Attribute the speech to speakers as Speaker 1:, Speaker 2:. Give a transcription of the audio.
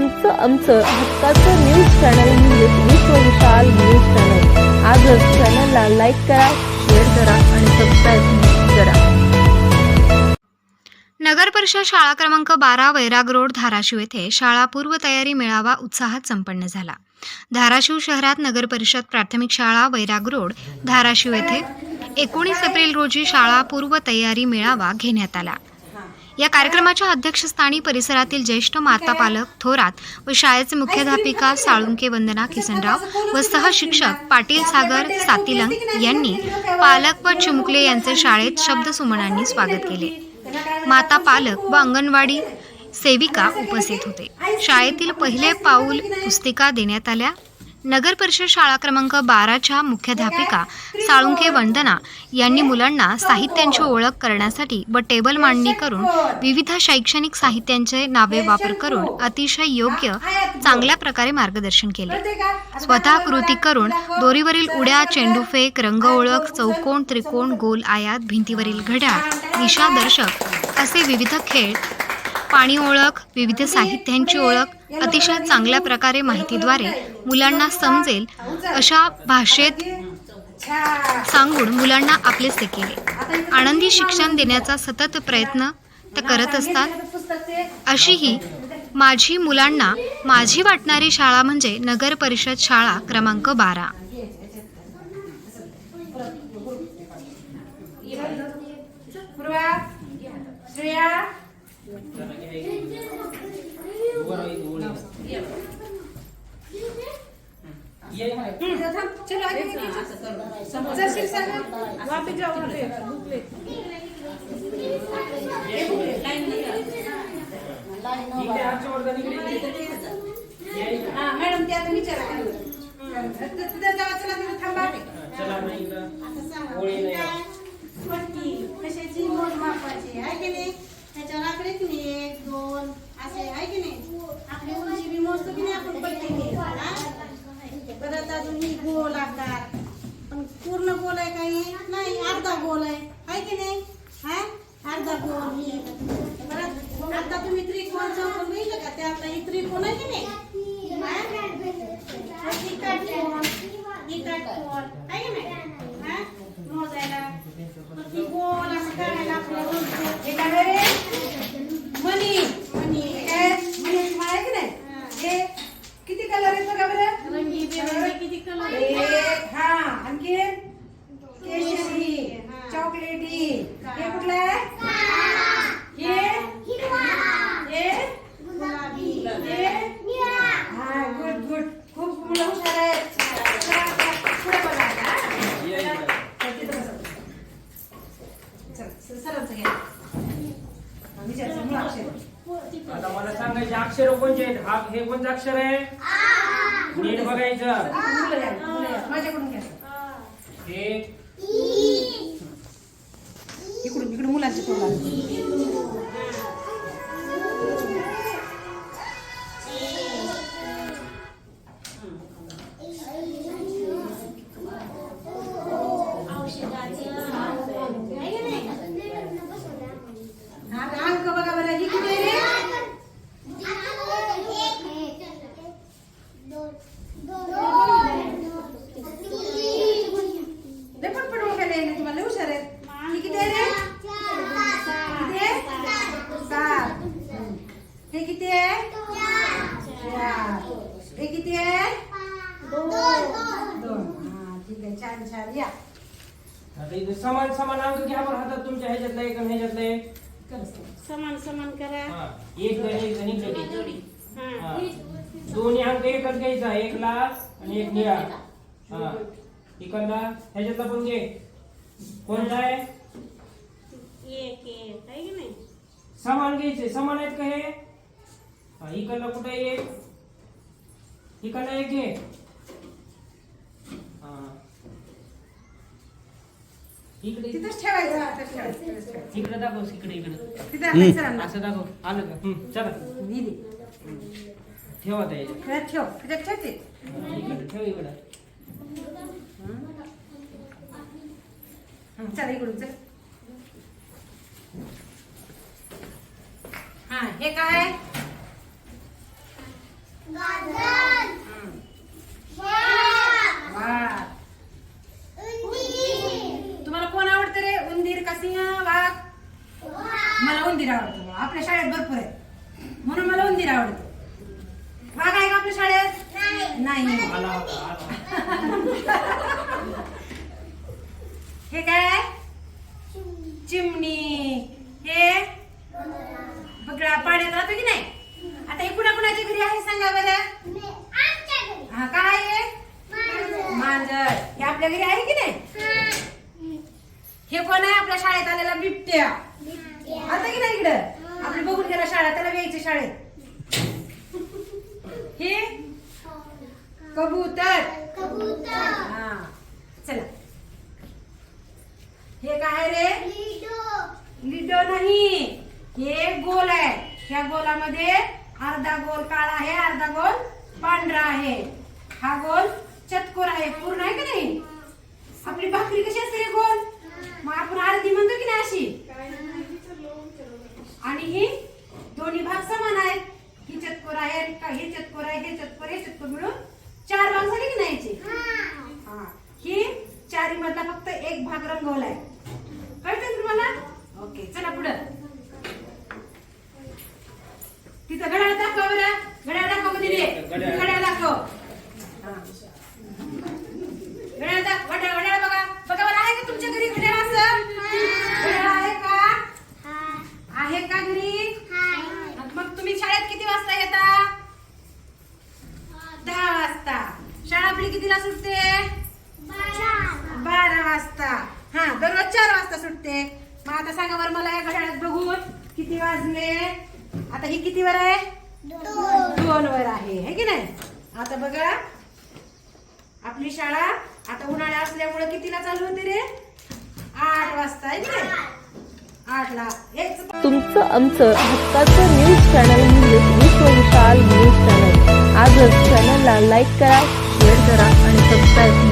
Speaker 1: तुमचं आमचं हक्काचं न्यूज चॅनल म्हणजेच विश्वविशाल न्यूज चॅनल आजच चॅनलला लाईक करा शेअर करा आणि सबस्क्राईब करा.
Speaker 2: नगर परिषद शाळा क्रमांक बारा वैराग रोड धाराशिव येथे शाळा पूर्वतयारी मेळावा उत्साहात संपन्न झाला. धाराशिव शहरात नगर परिषद प्राथमिक शाळा वैराग रोड धाराशिव येथे एकोणीस एप्रिल रोजी शाळा पूर्वतयारी मेळावा घेण्यात आला. या कार्यक्रमाच्या अध्यक्षस्थानी परिसरातील ज्येष्ठ माता पालक थोरात व शाळेचे मुख्याध्यापिका साळुंके वंदना किसनराव व सहशिक्षक पाटील सागर सातिलंग यांनी पालक व चिमुकले यांचे शाळेत शब्दसुमनांनी स्वागत केले. माता पालक व अंगणवाडी सेविका उपस्थित होते. शाळेतील पहिले पाऊल पुस्तिका देण्यात आल्या. नगर परिषद शाळा क्रमांक बाराच्या मुख्याध्यापिका साळुंखे वंदना यांनी मुलांना साहित्यांची ओळख करण्यासाठी व टेबल मांडणी करून विविध शैक्षणिक साहित्यांचे नावे वापर करून अतिशय योग्य चांगल्या प्रकारे मार्गदर्शन केले. स्वतः कृती करून दोरीवरील उड्या चेंडूफेक रंग ओळख चौकोन त्रिकोण गोल आयात भिंतीवरील घड्याळ दिशादर्शक असे विविध खेळ पाणी ओळख विविध साहित्यांची ओळख अतिशय चांगल्या प्रकारे माहितीद्वारे मुलांना समजेल अशा भाषेत सांगून मुलांना आपलेसे केले. आनंदी शिक्षण देण्याचा सतत प्रयत्न ते करत असतात. अशी ही माझी मुलांना माझी वाटणारी शाळा म्हणजे नगर परिषद शाळा क्रमांक बारा.
Speaker 3: आगे चल शिरसागर. वापस जाओ वहाँ पे. ये बुकले. हा, मॅडम ते आता विचारा त्यांना. तिथं जावा चला तिथं थांबा आता सांगा.
Speaker 4: पट्टी कशाची मोजमापाची आहे की नाही त्याच्यावर आकडे की नाही एक दोन असे आहे की नाही आपली उंची बी मोजतो की नाही आपण पट्टी परत अजून ही गोल आकार पण पूर्ण गोल आहे काही नाही अर्धा गोल आहे आहे की नाही हा अर्धा गोल ही परत आता तुम्ही त्रिकोण चौकोन बघितलं का ते आपला ही त्रिकोण आहे की नाही हा? ही काटकोन ही काटकोन आहे की नाही हा मोजायला ती गोल असं काढायला आपल्याला जमतं.
Speaker 3: हे काय आहे रे? मणी मणी हे काय मणीची माळ आहे की नाही हे किती कलर आहेत बघा बरं
Speaker 4: रंगीबेरंगी किती कलर
Speaker 3: एक हा आणखी केशरी चॉकलेटी हे कुठलं आहे हे हे
Speaker 4: गुलाबी
Speaker 3: हे हा गुड गुड खूप मुलं हुशार आहेत चला, चला, पुढे बघा आता, हा? तिथं बसा. स- सरांचं घ्या. हा, विचारायचं, मूळ अक्षर.
Speaker 5: आता मला सांगायचे अक्षर कोणते आहेत हा हे कोणतं अक्षर आहे नीट बघायचं
Speaker 3: मुलं घ्या, मुलं घ्या. माझ्याकडून घ्या
Speaker 5: हे
Speaker 3: इकडून इकडून मुलांचे तोंड
Speaker 5: इथे समान समान अंक घ्या बरं हातात तुमच्या ह्याच्यातलं एक आणि ह्याच्यातलं एक
Speaker 4: समान समान करा।
Speaker 5: हा. एक जण एक जण इकडे
Speaker 4: जोडी। हा।
Speaker 5: हा. दोन्ही अंक एकच घ्यायचा एक लाल आणि एक निळा हा इकडला ह्याच्यातला पण घे कोणता आहे
Speaker 4: एक एक आहे की नाही?
Speaker 5: समान घ्यायचे समान आहेत का हे हा इकडला कुठे एक इकडला एक घे हा। इकडे
Speaker 3: तिथंच ठेवायचं हा.
Speaker 5: इकडे दाखव इकडे
Speaker 3: तिथं सरांना
Speaker 5: असं दाखव आलं का? हम्म, चला.
Speaker 3: ही दे.
Speaker 5: ठेवा.
Speaker 3: त्यात ठेव त्याच्यात ठेवते.
Speaker 5: हा, इकडे ठेव इकडे.
Speaker 3: हं, चला इकडून चल. हा हे काय? वाघ तुम्हाला कोण आवडतं रे उंदीर का सिंह वाघ मला उंदीर आवडतो आपल्या शाळेत भरपूर आहे म्हणून मला उंदीर आवडतो वाघ आहे का आपल्या शाळेत नाही हे काय? चिमणी. हे? बघा पाण्यात राहतो की नाही? आता हे कुणा कुणाच्या घरी आहे सांगा बरं? हा काय आहे? मांजर. हे आपल्या घरी आहे की नाही? हे कोण आहे? आपल्या शाळेत आलेला बिबट्या आता की नाही इकडं आपली बघून गेला शाळा त्याला यायचे शाळेत हे कबूतर. हा. चला. हे काय रे? लिडो. नाही. हे गोल आहे. ह्या गोलामध्ये अर्धा गोल काळा आहे अर्धा गोल पांढरा आहे. हा गोल चतकोर आहे. पूर्ण आहे का नाही? आपली भाकरी कशी असते रे गोल? मग आपण अर्धी म्हणतो की नाही अशी? आणि ही दोन्ही भाग समान आहेत. ही चतकोर आहे हे चतकोर आहे हे चतकोर हे चतकोर मिळून चार भाग झाले की नाही याचे? हा. ही. चारी मधला फक्त एक भाग रंगवलाय. कळतं तुम्हाला? ओके चला पुढं तिथं घड्याळ दाखव बरं घड्याळ दाखव कधी
Speaker 5: घड्याळ.
Speaker 3: घड्याळ दाखव हा. घड्याळ दाख घड्याळ घड्याळ बघा बघा बरं आहे का तुमच्या घरी घड्याळ असं घड्याळ आहे का आहे का घरी मग तुम्ही शाळेत किती वाजता येता दहा वाजता शाळा आपली कितीला सुटते बारा वाजता हा दररोज चार मग आता सांगा बरं मला या घड्याळात बघून किती वाजले? आता ही किती वर आहे? दोन वर आहे हे की नाही? आता बघा आपली शाळा आता उन्हाळा असल्यामुळे कितीला चालू होते रे? आठ वाजता आहे की नाही? आठला.
Speaker 1: तुमचं आमचं हक्काचं न्यूज चॅनल म्हणजेच विश्वविशाल न्यूज चॅनल आजच चॅनलला लाईक करा शेअर करा आणि सबस्क्राईब